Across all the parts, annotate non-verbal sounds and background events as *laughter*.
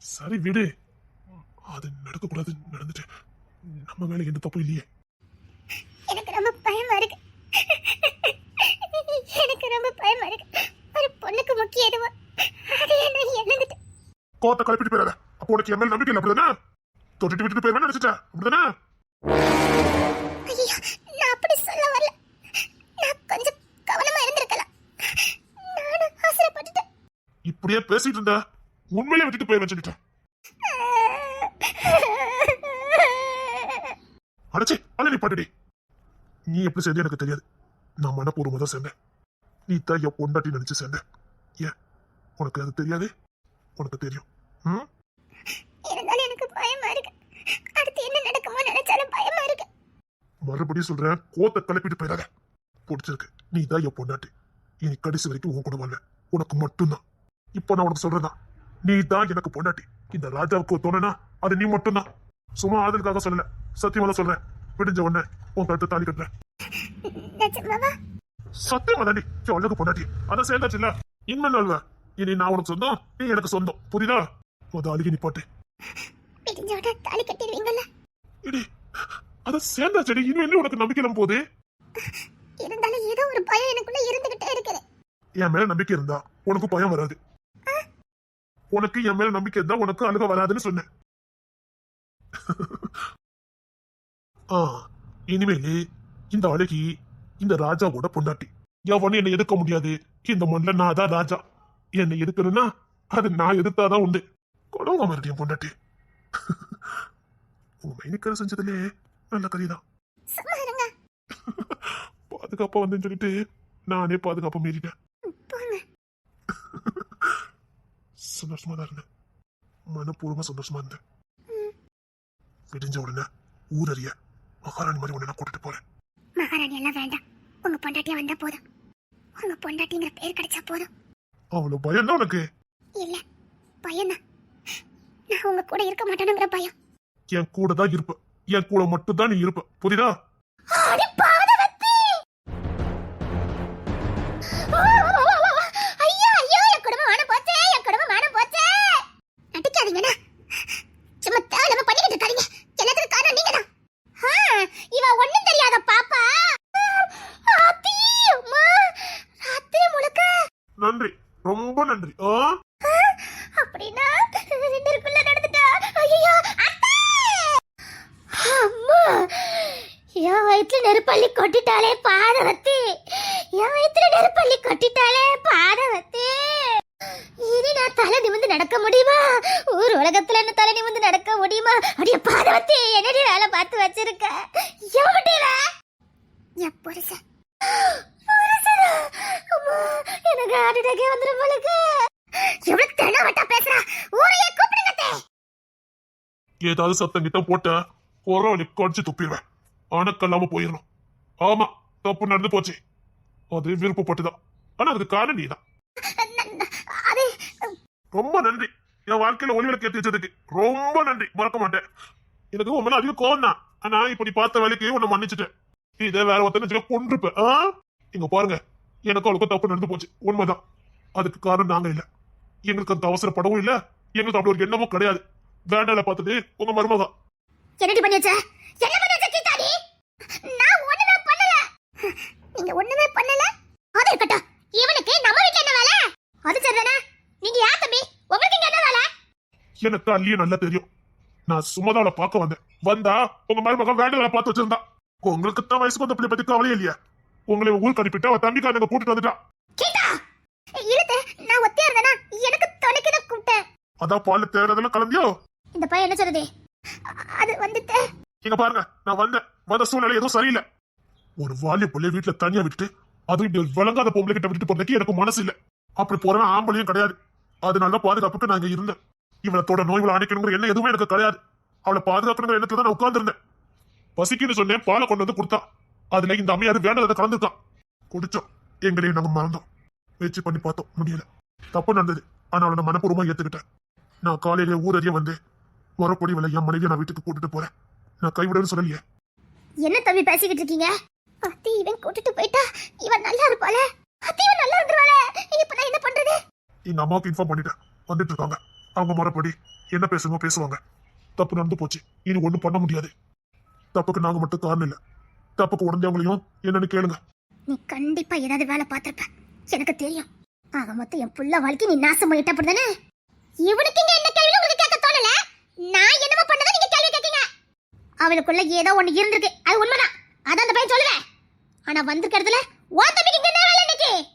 சரி விடு. அது நடக்கக்கூடாது நடந்துட்டு. நம்ம மேல எந்த தப்பு இல்லையே. எனக்கு ரொம்ப பயமா இருக்கு. எனக்கு ரொம்ப பயமா இருக்கு. ஒரு பொண்ணுக்கு முக்கியம் எதுவோ அதையே நான் இழந்துட்டேன் கோத்த கலப்பிட்டு போயிடாத. அப்போ உனக்கு என் மேல நம்பிக்கை இல்லை அப்படிதானே? தொட்டுட்டு விட்டுட்டு போயிருவேன் நினைச்சிட்டேன் அப்படிதானே? ஐயோ நான் அப்படி சொல்ல வரல. நான் கொஞ்சம் கவனமா இருந்திருக்கலாம். நானும் அவசரப்பட்டுட்டேன் இப்படியே பேசிட்டு இருந்த. உண்மையிலே விட்டுட்டு போயிருவேன் சொல்லிட்டேன் அடைச்சி அல்ல நீ பாட்டுடி. நீ எப்படி சேர்ந்து எனக்கு தெரியாது. நான் மனப்பூர்வமா தான் சேர்ந்தேன். நீ தான் என் பொண்டாட்டி நினைச்சு சேர்ந்தேன். ஏன்? உனக்கு அது தெரியாது? உனக்கு தெரியும். ம்? இருந்தாலும் எனக்கு பயமா இருக்கு. அடுத்து என்ன நடக்குமோ நினைச்சாலும் பயமா இருக்கு. மறுபடியும் சொல்றேன் கோத்த கிளப்பிட்டு போயிடாத. பிடிச்சிருக்கு. நீ தான் என் பொண்டாட்டி. இனி கடைசி வரைக்கும் உன் கூட வரல உனக்கு மட்டும்தான். இப்போ நான் உனக்கு சொல்றேன் நீ தான் எனக்கு பொண்டாட்டி. இந்த ராஜாவுக்கு தோணுனா அது நீ மட்டும்தான். சும்மா ஆதலுக்காக சொல்லல. சத்தியமா சொல்றேன். விடிஞ்ச உடனே உன் கழுத்தை தாலி கட்டுறேன். சத்தியமா தாண்டி அழகு பொண்டாட்டி. அதான் சேர்ந்தாச்சுல்ல. இனிமே நல்வ இனி நான் உனக்கு சொந்தம் நீ எனக்கு சொந்தம். புரியுதா? முத அழுகி நிப்பாட்டு பிடிஞ்சோட தாலி கட்டிடுவீங்கல்ல? இடி அதான் சேர்ந்தாச்சடி இன்னும் என்ன உனக்கு நம்பிக்கை இல்லாம போகுது. இருந்தாலும் ஏதோ ஒரு பயம் எனக்குள்ள இருந்துகிட்டே இருக்குது. என் மேல நம்பிக்கை இருந்தா உனக்கு பயம் வராது. உனக்கு என் மேல நம்பிக்கை இருந்தா உனக்கு அழுக வராதுன்னு சொன்னேன். ஆ இனிமேலு இந்த அழகி இந்த ராஜாவோட பொண்டாட்டி. எவனும் என்னை எதிர்க்க முடியாது. இந்த மண்ணில் நான் தான் ராஜா. என்னை எதிர்க்கணும்னா அது நான் எதிர்த்தாதான் உண்டு. கொடுங்க மறுபடியும் பொண்டாட்டி. உங்க மைனிக்கரை செஞ்சதுலே நல்ல கதைதான். பாதுகாப்பா வந்தேன்னு சொல்லிட்டு நானே பாதுகாப்பா மீறிட்டேன். சந்தோஷமா தான் இருந்தேன். மனப்பூர்வமா சந்தோஷமா இருந்தேன். விடிஞ்ச உடனே ஊரறிய மகாராணி மாதிரி உடனே கூட்டிட்டு போறேன். மகாராணி எல்லாம் வேண்டாம். உங்க பொண்டாட்டியா வந்தா போதும். உங்க பொண்டாட்டிங்கிற பேர் கிடைச்சா போதும். அவ்வளவு பயம் தான் உனக்கு? இல்ல பயம் தான். நான் உங்க கூட இருக்க மாட்டேனுங்கிற பயம். என் கூட தான் இருப்ப. என் கூட மட்டும் தான் நீ இருப்ப. புரியுதா? நெருப்பள்ளி பாதவத்தி. என் வயிற்றுல நெருப்பள்ளி கொட்டிட்டாலே பாதவத்தி. இனி நான் தலை நிமிந்து நடக்க முடியுமா? ஊர் உலகத்துல என்ன தலை நிமிந்து நடக்க முடியுமா? அடிய பாதவத்தி என்னடி வேலை பார்த்து வச்சிருக்க? எப்படி என் புருஷன் எனக்கு ஹார்ட் அட்டாக்கே வந்துடும் போலுக்கு. எவ்வளவு தெனாவட்டா பேசுறா? ஊரையே கூப்பிடுங்க ஏதாவது சத்தம் கிட்ட போட்ட குரவழி கடிச்சு துப்பிடுவேன். அணக்கல்லாம போயிடணும். ஆமா தப்பு நடந்து போச்சு. அது விருப்பப்பட்டுதான். ஆனா அதுக்கு காரணம் நீதான். அது ரொம்ப நன்றி. என் வாழ்க்கையில ஒளி விளக்கு ஏத்தி வச்சதுக்கு. ரொம்ப நன்றி. மறக்க மாட்டேன். எனக்கு உன் மேல அதிக கோவம் தான். ஆனா இப்ப நீ பார்த்த வேலைக்கு உன்னை மன்னிச்சுட்டேன். இதே வேற ஒருத்தன் கொண்டிருப்ப ஆ? இங்க பாருங்க. எனக்கு அவளுக்கும் தப்பு நடந்து போச்சு. உண்மைதான். அதுக்கு காரணம் நாங்க இல்ல. எங்களுக்கு அந்த அவசரப்படவும் இல்ல. எங்களுக்கு அப்படி ஒரு எண்ணமும் கிடையாது. வேண்டால பார்த்தது. உங்க மருமகா. என்னடி பண்ணி வச்ச? என்ன பண்ணி வச்ச கீதாடி நான் ஒண்ணுமே பண்ணல நீங்க ஒண்ணுமே பண்ணல அது இருக்கட்டும் இவனுக்கு நம்ம வீட்ல என்ன வேலை அது சரிதானே நீங்க யார் தம்பி உங்களுக்கு இங்க என்ன வேலை எனக்கு அல்லியும் நல்லா தெரியும். நான் அவளை பார்க்க வந்தேன். வந்தா உங்க மருமகன் வேண்டால பார்த்து வச்சிருந்தா. உங்களுக்கு தான் வயசுக்கு வந்த பிள்ளை பத்தி கவலையே இல்லையா? உங்களை ஊருக்கு அனுப்பிட்டு அவ தம்பிக்காரங்க கூட்டிட்டு வந்துட்டா. நான் ஒத்தியா இருந்தேனா? எனக்கு துணைக்கு தான் கூப்பிட்டேன். அதான் பால்ல தேடுறதெல்லாம் கலந்தியோ? இந்த பையன் என்ன சொல்லுது? அது வந்துட்டு. இங்க பாருங்க நான் வந்தேன். வந்த சூழ்நிலை எதுவும் சரியில்லை. ஒரு வாலிய பிள்ளைய வீட்டுல தனியா விட்டுட்டு அதுவும் இப்படி விளங்காத பொம்பளை கிட்ட விட்டுட்டு போறதுக்கு எனக்கு மனசு இல்ல. அப்படி போறவன் ஆம்பளையும் கிடையாது. அதனால பாதுகாப்புக்கு நான் இங்க இருந்தேன். இவளை தொட நோய் இவளை அணைக்கணுங்கிற எண்ணம் எதுவுமே எனக்கு கிடையாது. அவளை பாதுகாக்கணுங்கிற எண்ணத்துல தான் நான் உட்கார்ந்திருந்தேன். பசிக்குன்னு சொன்னேன் பாலை கொண்டு வந்து கொடுத்தா. அதுல இந்த அம்மையாரு வேண்டதை கலந்துட்டான் குடிச்சோம். எங்களையும் நாங்க மறந்தோம். முயற்சி பண்ணி பார்த்தோம். முடியல. தப்பு நடந்தது. ஆனா அவளை நான் மனப்பூர்வமா ஏத்துக்கிட்டேன். நான் காலையிலே ஊரறிய வந்து வரப்பொடி விலை என் மனைவியை நான் வீட்டுக்கு கூட்டிட்டு போறேன். நான் கைவிடன்னு சொல்லலையே. என்ன தம்பி பேசிக்கிட்டு இருக்கீங்க? அத்தி இவன் கூட்டிட்டு போயிட்டா இவன் நல்லா இருப்பாளே. அத்தி இவன் நல்லா இருந்துருவாளே. இப்ப நான் என்ன பண்றது? எங்க அம்மாவுக்கு இன்ஃபார்ம் பண்ணிட்டேன். வந்துட்டு இருக்காங்க. அவங்க முறைப்படி என்ன பேசுங்க பேசுவாங்க. தப்பு நடந்து போச்சு. இனி ஒன்றும் பண்ண முடியாது. தப்புக்கு நாங்க மட்டும் காரணம் இல்ல. தப்புக்கு உடஞ்சவங்களையும் என்னன்னு கேளுங்க. நீ கண்டிப்பா ஏதாவது வேலை பார்த்திருப்ப. எனக்கு தெரியும். ஆக மொத்தம் என் புள்ள வாழ்க்கை நீ நாசம் பண்ணிட்ட அப்படிதானே? இவனுக்கு இங்க என்ன கேள்வி உங்களுக்கு கேட்க தோணல? நான் என்னமோ பண்ணதை நீங்க கேள்வி கேட்கீங்க. அவளுக்குள்ள ஏதோ ஒண்ணு இருந்திருக்கு. அது உண்மைதான். அதான் அந்த பையன் சொல்லுவேன். ஆனா வந்திருக்கிறதுல ஓ தம்பிக்கு இங்க என்ன வேலை இன்னைக்கு?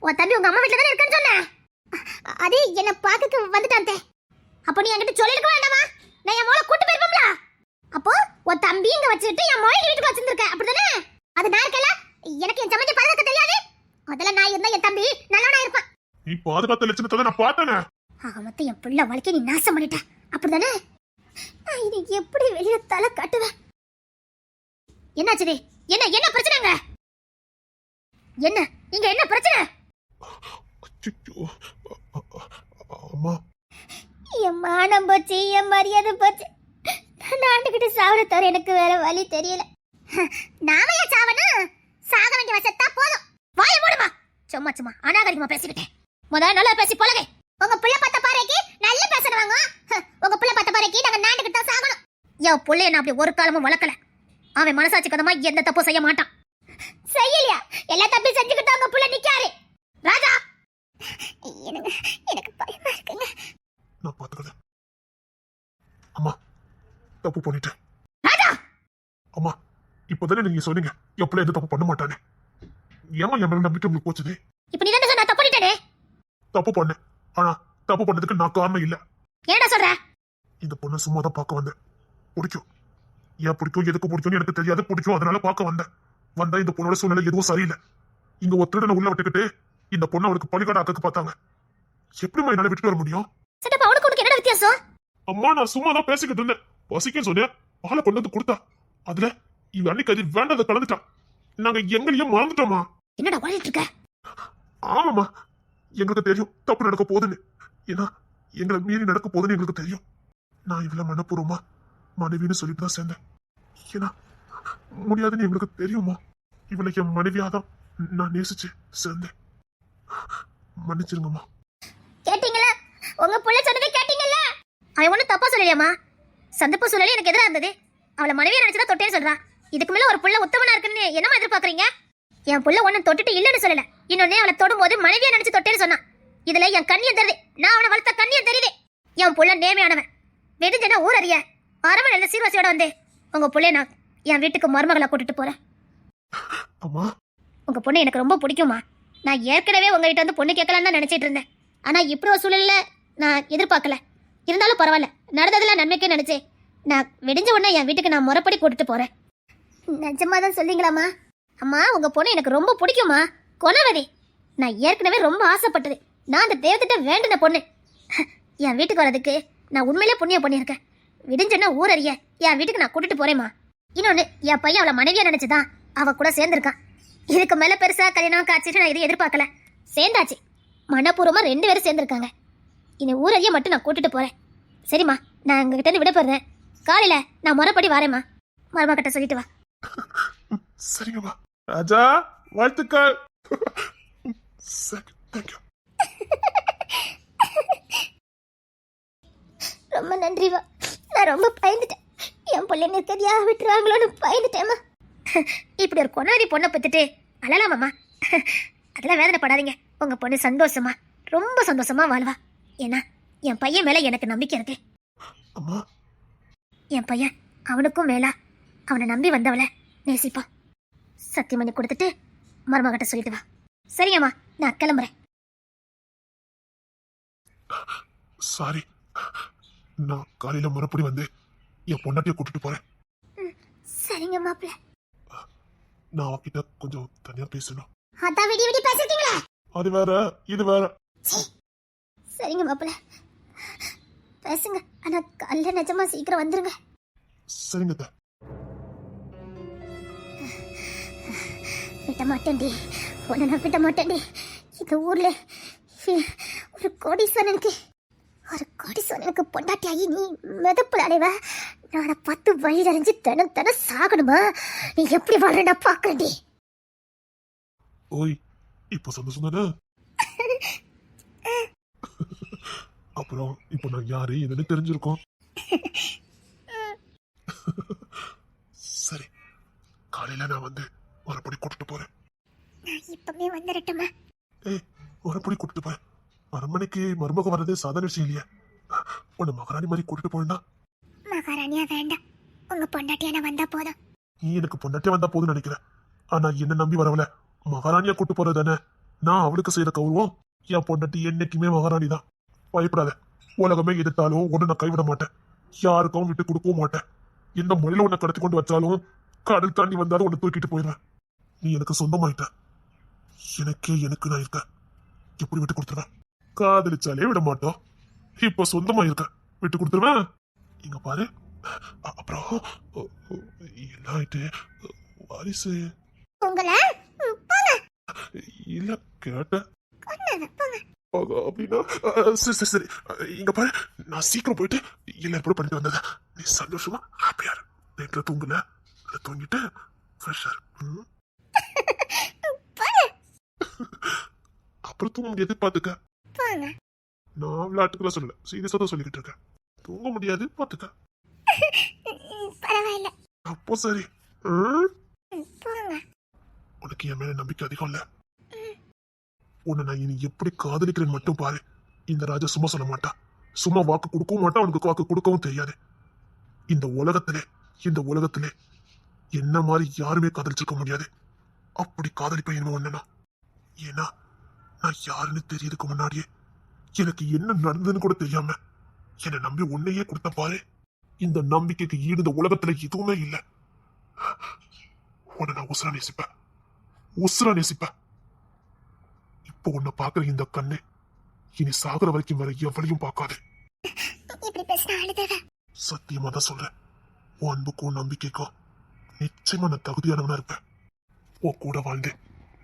உன் தம்பி உங்க அம்மா வீட்டுல தானே இருக்கான்னு சொன்னேன். அது என்ன பாக்க வந்துட்டான் தே. அப்போ நீ என்கிட்ட சொல்லிருக்க வேண்டாமா? நான் என் மோளை கூட்டு போயிருப்போம்ல? அப்போ உன் தம்பி இங்க வச்சுக்கிட்டு என் மோளை வீட்டுக்கு வச்சிருந்திருக்க. அப்படிதானே அது நான் இருக்கல எனக்கு என் சமைச்சு பாதுகாக்க தெரியாது. முதல்ல நான் இருந்தா என் தம்பி நல்லவனா இருப்பான். நீ பாதுகாத்த லட்சணத்தை நான் பார்த்தேனே. ஆக மொத்தம் என் புள்ள வாழ்க்கை நீ நாசம் பண்ணிட்ட. அப்படிதானே நான் இனி எப்படி வெளியில தலை காட்டுவேன்? என்னாச்சுது என்ன என்ன பிரச்சனைங்க என்ன? இங்க என்ன பிரச்சனை? அம்மா என் மானம் போச்சு என் மரியாதை போச்சு. நான் ஆண்டுகிட்ட சாவட தவிர எனக்கு வேற வழி தெரியல. நாம ஏன் சாவணும் சாக வேண்டிய வசத்தா போதும். வாய மூடுமா. சும்மா சும்மா அநாகரிகமா பேசிக்கிட்டேன். முதல்ல நல்லா பேசி பழகு. உங்க புள்ள பார்த்த பாறைக்கு நல்ல பேசுறவங்க உங்க புள்ள பார்த்த பாறைக்கு நாங்க நாண்டுகிட்டு தான் சாகணும். என் புள்ளைய நான் அப்படி ஒரு காலமும் வளர்க்கல. அவன் மனசாட்சி கதமா எந்த தப்பும் செய்ய மாட்டான். செய்யலையா? எல்லா தப்பையும் செஞ்சுக்கிட்டு உங்க புள்ள நிக்காரு ராஜா எனக்கு எனக்கு பயமா இருக்குங்க நான் பாத்துக்கிறேன் அம்மா தப்பு பண்ணிட்டேன் அம்மா இப்போதானே நீங்க சொன்னீங்க எப்பல எந்த தப்பு பண்ண மாட்டானே ஏமா என் மேல நம்பிக்கை உங்களுக்கு போச்சுது? இப்ப நீ தானே சொன்ன தப்பு பண்ணேன். ஆனா தப்பு பண்ணதுக்கு நான் காரணம் இல்ல. என்னடா சொல்ற? இந்த பொண்ணை சும்மா தான் பார்க்க வந்தேன். பிடிக்கும். ஏன் பிடிக்கும் எதுக்கு பிடிக்கும்னு எனக்கு தெரியாது பிடிக்கும். அதனால பார்க்க வந்தேன். வந்தா இந்த பொண்ணோட சூழ்நிலை எதுவும் சரியில்லை. இங்க ஒரு திருடனை உள்ள விட்டுக்கிட்டு இந்த பொண்ணை அவளுக்கு பழிகாட ஆக்க பார்த்தாங்க. எப்படிம்மா என்னால விட்டுட்டு வர முடியும்? அவனுக்கு என்னடா வித்தியாசம்? அம்மா நான் சும்மா தான் பேசிக்கிட்டு இருந்தேன். பசிக்கன்னு சொன்னேன். பாலை கொண்டு வந்து கொடுத்தா. அதுல இவ அன்னைக்கு அது வேண்டதை கலந்துட்டான். நாங்க எங்களையும் மறந்துட்டோமா என்னடா ஓடிட்டு இருக்க? ஆமாம்மா. எங்களுக்கு தெரியும் தப்பு நடக்க போகுதுன்னு. ஏன்னா எங்களை மீறி நடக்க போகுதுன்னு எங்களுக்கு தெரியும். நான் இவ்வளவு மனப்பூர்வமா மனைவின்னு சொல்லிட்டு தான் சேர்ந்தேன். ஏன்னா முடியாதுன்னு எங்களுக்கு தெரியுமா இவளை என் மனைவியா தான் நான் நேசிச்சு சேர்ந்தேன். மன்னிச்சிருங்கம்மா. கேட்டீங்களா? உங்க புள்ள சொன்னதை கேட்டீங்கல்ல அவன் ஒண்ணும் தப்பா சொல்லலையாமா சந்தர்ப்ப சூழலே எனக்கு எதிரா இருந்தது. அவளை மனைவியை நினைச்சதா தொட்டேன்னு சொல்றா. இதுக்கு மேல ஒரு புள்ள உத்தமனா இருக்குன்னு என்னமா எதிர்பார்க்கறீங்க? என் புள்ள ஒண்ணும் தொட்டுட்டு இல்லைன்னு சொல்லல. இன்னொன்னே அவளை தொடும்போது மனைவியை நினைச்சு தொட்டேன்னு சொன்னான். இதுல என் கண்ணியம் தெரியுது. நான் அவனை வளர்த்த கண்ணியம் தெரியுது. என் புள்ள நேர்மையானவன். வெடிஞ்சனா ஊர் அறிய. அரவணையில சீர்வரிசையோட வந்து உங்க புள்ளைய நான் என் வீட்டுக்கு மருமகளை கூட்டிட்டு போறேன். அம்மா. உங்க பொண்ணு எனக்கு ரொம்ப பிடிக்குமா நான் ஏற்கனவே உங்ககிட்ட வந்து பொண்ணு கேட்கலான்னு தான் நினைச்சிட்டு இருந்தேன். ஆனா இப்படி ஒரு சூழல்ல நான் எதிர்பார்க்கல. இருந்தாலும் பரவாயில்ல. நடந்ததுல நன்மைக்கே நினச்சேன். நான் விடிஞ்ச உடனே என் வீட்டுக்கு நான் முறைப்படி கூட்டிட்டு போறேன். நிஜமா தான் சொல்லிங்களாம்மா அம்மா உங்க பொண்ணு எனக்கு ரொம்ப பிடிக்குமா கொனவதி நான் ஏற்கனவே ரொம்ப ஆசைப்பட்டது. நான் அந்த தேவத்திட்ட வேண்டின பொண்ணு. என் வீட்டுக்கு வரதுக்கு நான் உண்மையிலே புண்ணியம் பண்ணியிருக்கேன். விடிஞ்சோன்னா ஊரறிய என் வீட்டுக்கு நான் கூட்டிட்டு போறேம்மா. இன்னொன்னு என் பையன் அவளை மனைவியா நினைச்சுதான் அவ கூட சேர்ந்திருக்கான் இதுக்கு மேல பெருசா கல்யாணம் காட்சிட்டு நான் எதுவும் எதிர்பார்க்கல. சேர்ந்தாச்சு. மனப்பூர்வமா ரெண்டு பேரும் சேர்ந்திருக்காங்க. இனி ஊரறிய மட்டும் நான் கூட்டிட்டு போறேன். சரிம்மா நான் உங்ககிட்ட இருந்து விட போறேன் காலையில நான் முறைப்படி வரேம்மா. மருமக கிட்ட சொல்லிட்டு வா. சரிங்கம்மா. ராஜா வாழ்த்துக்கள். சரி தேங்க்யூ ரொம்ப நன்றி வா. நான் ரொம்ப பயந்துட்டேன். என் பிள்ளை நிற்கதியா விட்டுருவாங்களோன்னு பயந்துட்டேம்மா. இப்படி ஒரு கொண்டாடி பொண்ணை பத்துட்டு அழலாமாம்மா? அதெல்லாம் வேதனைப்படாதீங்க. உங்க பொண்ணு சந்தோஷமா ரொம்ப சந்தோஷமா வாழ்வா. ஏன்னா என் பையன் மேல எனக்கு நம்பிக்கை இருக்கு. அம்மா. என் பையன் அவனுக்கும் மேலா அவனை நம்பி வந்தவளை நேசிப்பான் சத்தியம் பண்ணி கொடுத்துட்டு மருமகிட்ட சொல்லிட்டு வா. சரியாம்மா நான் கிளம்புறேன். சாரி நான் காலையில மறுபடி வந்து என் பொண்டாட்டிய கூட்டிட்டு போறேன். சரிங்க மாப்பிள்ள. நான் அவகிட்ட கொஞ்சம் தனியா பேசணும். அதான் விடி விடி பேசிட்டீங்களே அது வேற இது வேற. சரிங்க மாப்பிள்ள. பேசுங்க. ஆனா காலைல நிஜமா சீக்கிரம் வந்துருங்க. சரிங்க அத்தை. விட மாட்டேன்டி உன்னை நான் விட மாட்டேன்டி இந்த ஊர்ல ஒரு கோடீஸ்வரனுக்கு. ஒரு கோடீஸ்வரனுக்கு பொண்டாட்டி ஆகி நீ மிதப்பு அடைவ நான் அதை பார்த்து வயிறறிஞ்சு தினம் தினம் சாகணுமா? நீ எப்படி வாழ்றா பாக்கண்டி ஓய் இப்போ சந்தோஷம் தானே? *laughs* அப்புறம் இப்போ நான் யாரு எதுன்னு தெரிஞ்சிருக்கோம். சரி காலையில நான் வந்து மறுபடி கூட்டிட்டு போறேன். இப்பவே வந்துடட்டுமா ஏய் மறுபடி கூட்டிட்டு போறேன். அரண்மனைக்கு மருமக வர்றது சாதாரண விஷயம் இல்லையா. உன்னை மகாராணி மாதிரி கூட்டிட்டு போனா மகாராணியா வேண்டாம். உங்க பொண்டாட்டியான வந்தா போதும். நீ எனக்கு பொண்டாட்டியா வந்தா போதும்னு நினைக்கிறேன் ஆனா என்ன நம்பி வரவல மகாராணியா கூட்டு போறது தானே? நான் அவளுக்கு செய்யற கௌரவம் என் பொண்டாட்டி என்னைக்குமே மகாராணி தான் பயப்படாத. உலகமே எதிர்த்தாலும் ஒண்ணு நான் கைவிட மாட்டேன். யாருக்கும் விட்டு கொடுக்கவும் மாட்டேன். எந்த மொழியில உன்னை கடத்தி கொண்டு வச்சாலும் கடல் தாண்டி வந்தாலும் உன்னை தூக்கிட்டு போயிடுவேன். நீ எனக்கு சொந்தமாயிட்ட. எனக்கே எனக்கு நான் இருக்க எப்படி விட்டு கொடுத்துருவேன். காதலிச்சாலே விட மாட்டோம். இப்போ சொந்தமா இருக்க விட்டு கொடுத்துருவேன். இங்க பாரு. அப்புறம் எல்லாம் ஆயிட்டு? வாரிசு. இல்ல கேட்டேன். அப்படின்னா சரி சரி சரி. இங்க பாரு. நான் சீக்கிரம் போயிட்டு எல்லாரும் கூட பண்ணிட்டு வந்தது நீ சந்தோஷமா ஹாப்பியா இரு. நைட்ல தூங்குல இல்ல தூங்கிட்டு ஃப்ரெஷ்ஷா இரு? *laughs* அப்புறம் தூங்க முடியாது பாத்துக்க. போங்க. நான் விளையாட்டுக்கெல்லாம் சொல்லல. சீரியஸா தான் சொல்லிக்கிட்டு இருக்கேன். தூங்க முடியாது பாத்துக்க. *laughs* பரவாயில்ல. அப்போ சரி. உனக்கு என் மேல நம்பிக்கை அதிகம் இல்ல. உன்னை நான் இனி எப்படி காதலிக்கிறேன்னு மட்டும் பாரு. இந்த ராஜா சும்மா சொல்ல மாட்டான் சும்மா வாக்கு கொடுக்கவும் மாட்டான் அவனுக்கு வாக்கு கொடுக்கவும் தெரியாது. இந்த உலகத்திலே இந்த உலகத்திலே என்ன மாதிரி யாருமே காதலிச்சிருக்க முடியாது. அப்படி காதலிப்பேன் என்ன ஒண்ணுனா ஏன்னா நான் யாருன்னு தெரியறதுக்கு முன்னாடியே எனக்கு என்ன நடந்ததுன்னு கூட தெரியாம என்னை நம்பி உன்னையே கொடுத்த பாரு. இந்த நம்பிக்கைக்கு ஈடு இந்த உலகத்துல எதுவுமே இல்லை. உன்னை நான் உசுரா நேசிப்பேன். உசுரா நேசிப்பேன். இப்போ உன்னை பாக்குற இந்த கண்ணு இனி சாகுற வரைக்கும் வர எவளையும் பார்க்காது. சத்தியமா தான் சொல்றேன். உன் அன்புக்கும் நம்பிக்கைக்கும் நிச்சயமா நான் தகுதியானவனா இருப்பேன். உன் கூட வாழ்ந்து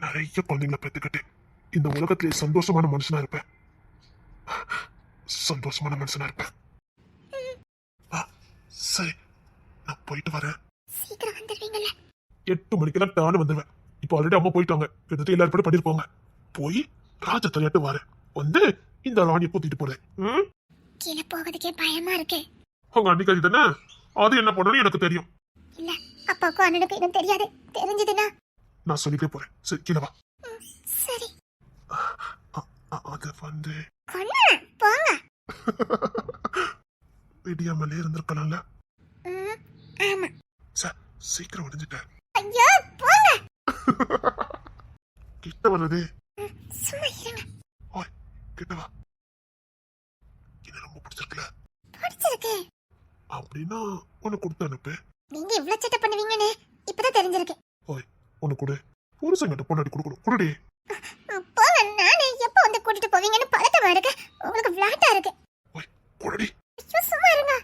நிறைய குழந்தைங்களை பெத்துக்கிட்டு இந்த உலகத்திலே சந்தோஷமான மனுஷனா இருப்பேன். சந்தோஷமான மனுஷனா இருப்பேன். சரி நான் போயிட்டு வரேன். எட்டு மணிக்கெல்லாம் டானு வந்துடுவேன். இப்போ ஆல்ரெடி அம்மா போயிட்டாங்க. கிட்டத்தட்ட எல்லாரும் கூட பண்ணிருப்பாங்க போய் ராஜ தலையாட்டு வரேன். வந்து இந்த ராணியை கூட்டிட்டு போறேன். ம்? கீழே போகிறதுக்கே பயமா இருக்கு. அவங்க அன்னைக்கு தானே? அது என்ன பண்ணணும் எனக்கு தெரியும். இல்ல அப்பாவுக்கும் அண்ணனுக்கும் இன்னும் தெரியாது. தெரிஞ்சதுன்னா? நான் சொல்லிட்டே போறேன். சரி கீழே வா. சரி. அது வந்து கொன்ன போங்க. *laughs* விடியாமலே இருந்திருக்கலாம்ல. ஆமா. சே சீக்கிரம் விடிஞ்சிட்டேன் ஐயோ போங்க. *laughs* கிட்ட வர்றது சும்மா இருங்க. ஓய் கிட்ட வா. ரொம்ப பிடிச்சிருக்குல? பிடிச்சிருக்கு. அப்படின்னா உனக்கு கொடுத்து அனுப்பு. நீங்க இவ்வளவு சேட்டை பண்ணுவீங்கன்னு இப்பதான் தெரிஞ்சிருக்கு. ஓய் உனக்கு கொடு. புருஷங்கிட்ட பொண்டாடி கொடுக்கணும். கொடுடி. போங்க நானே எப்ப வந்து கூட்டிட்டு போவீங்கன்னு பதட்டமா இருக்கு. உங்களுக்கு விளாட்டா இருக்கு. ஓய் கொடுடி சும்மா இருங்க.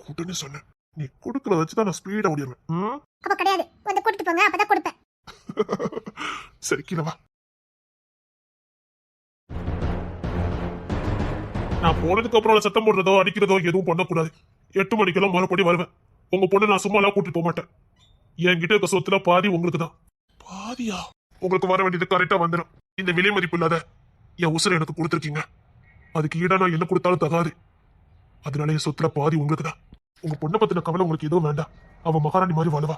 கூட்டுன்னு சொன்னேன். நீ கொடுக்கறத வச்சு தான் நான் ஸ்பீடா ஓடிடுவேன்? அப்ப கிடையாது. வந்து கூட்டிட்டு போங்க அப்பதான் கொடுப்பேன். *laughs* சரி கீழே வா. நான் போனதுக்கு அப்புறம் சத்தம் போடுறதோ அடிக்கிறதோ எதுவும் பண்ணக்கூடாது. எட்டு மணிக்கெல்லாம் மறுபடி வருவேன். உங்க பொண்ணு நான் சும்மாலாம் கூட்டிட்டு போக மாட்டேன் என்கிட்ட இருக்க சொத்துல பாதி உங்களுக்கு தான் பாதியா? உங்களுக்கு வர வேண்டியது கரெக்டா வந்துடும் இந்த விலை மதிப்பு இல்லாத என் உசுரை எனக்கு கொடுத்துருக்கீங்க. அதுக்கு ஈடா நான் என்ன கொடுத்தாலும் தகாது. அதனால என் சொத்துல பாதி உங்களுக்கு தான் உங்க பொண்ணை பத்தின கவலை உங்களுக்கு எதுவும் வேண்டாம். அவ மகாராணி மாதிரி வாழுவா.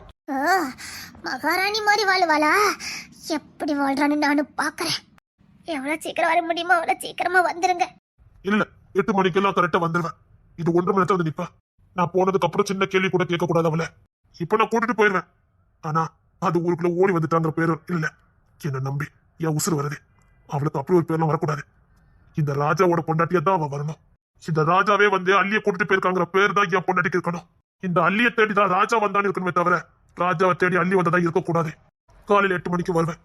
மகாராணி மாதிரி வாழுவாளா? எப்படி வாழ்றான்னு நானும் பாக்குறேன் எவ்வளவு சீக்கிரம் வர முடியுமோ அவ்வளவு சீக்கிரமா வந்துருங்க. இல்ல எட்டு மணிக்கெல்லாம் கரெக்டா வந்துருவேன். இது ஒன்றரை மணி வந்து நிப்பா. நான் போனதுக்கு அப்புறம் சின்ன கேள்வி கூட கேட்க கூடாது அவளை. இப்ப நான் கூட்டிட்டு போயிருவேன். ஆனா அது ஊருக்குள்ள ஓடி வந்துட்டாங்கிற பேரு இல்ல. என்ன நம்பி என் உசுறு வருது. அவளுக்கு அப்படி ஒரு பேர்லாம் வரக்கூடாது. இந்த ராஜாவோட பொண்டாட்டியா தான் அவ வரணும். இந்த ராஜாவே வந்து அள்ளிய கூட்டிட்டு போயிருக்காங்கிற பேர் தான் என் பொண்டாட்டிக்கு இருக்கணும். இந்த அள்ளிய தேடி தான் ராஜா வந்தான்னு இருக்கணுமே தவிர ராஜாவை தேடி அள்ளி வந்ததா இருக்கக்கூடாது. காலையில எட்டு மணிக்கு வருவேன்.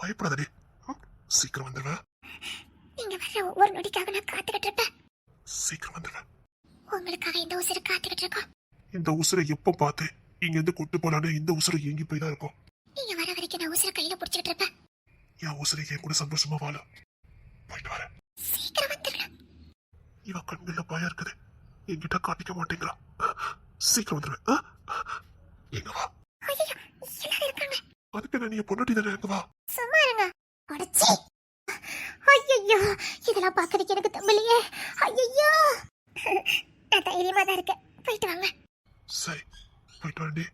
பயப்படாதடி. சீக்கிரம் வந்துடுவேன் நீங்க வர்ற ஒவ்வொரு நொடிக்காக நான் காத்துக்கிட்டு இருப்பேன். சீக்கிரம் வந்துடுவேன் உங்களுக்காக இந்த உசுறு காத்துக்கிட்டு இருக்கோம். இந்த உசுரை எப்ப பார்த்து இங்க இருந்து கொட்டு போலான்னு இந்த உசுரை ஏங்கி போய் தான் இருக்கும். நீங்க வர வரைக்கும் நான் உசுறு கையில புடிச்சிட்டு இருப்பேன். என் உசுரை என் கூட சந்தோஷமா வாழும் போயிட்டு வரேன். சீக்கிரம் வந்துருங்க. இவ கண்ணுல பயம் இருக்குது. என்கிட்ட காட்டிக்க மாட்டேங்கிறா சீக்கிரம் வந்துடுவேன்? எங்க வா? ஐயோ எல்லாரும் இருக்காங்க. அதுக்கு நான் நீ பொண்டாட்டி தானே? எங்க வா. சும்மா இருங்க. அடச்சி. இதெல்லாம் பார்க்கறதுக்கு எனக்கு தம்பிலையே ஐயோ நான் தைரியமா தான் இருக்கேன். போயிட்டு வாங்க. சரி போயிட்டு வரேன்டி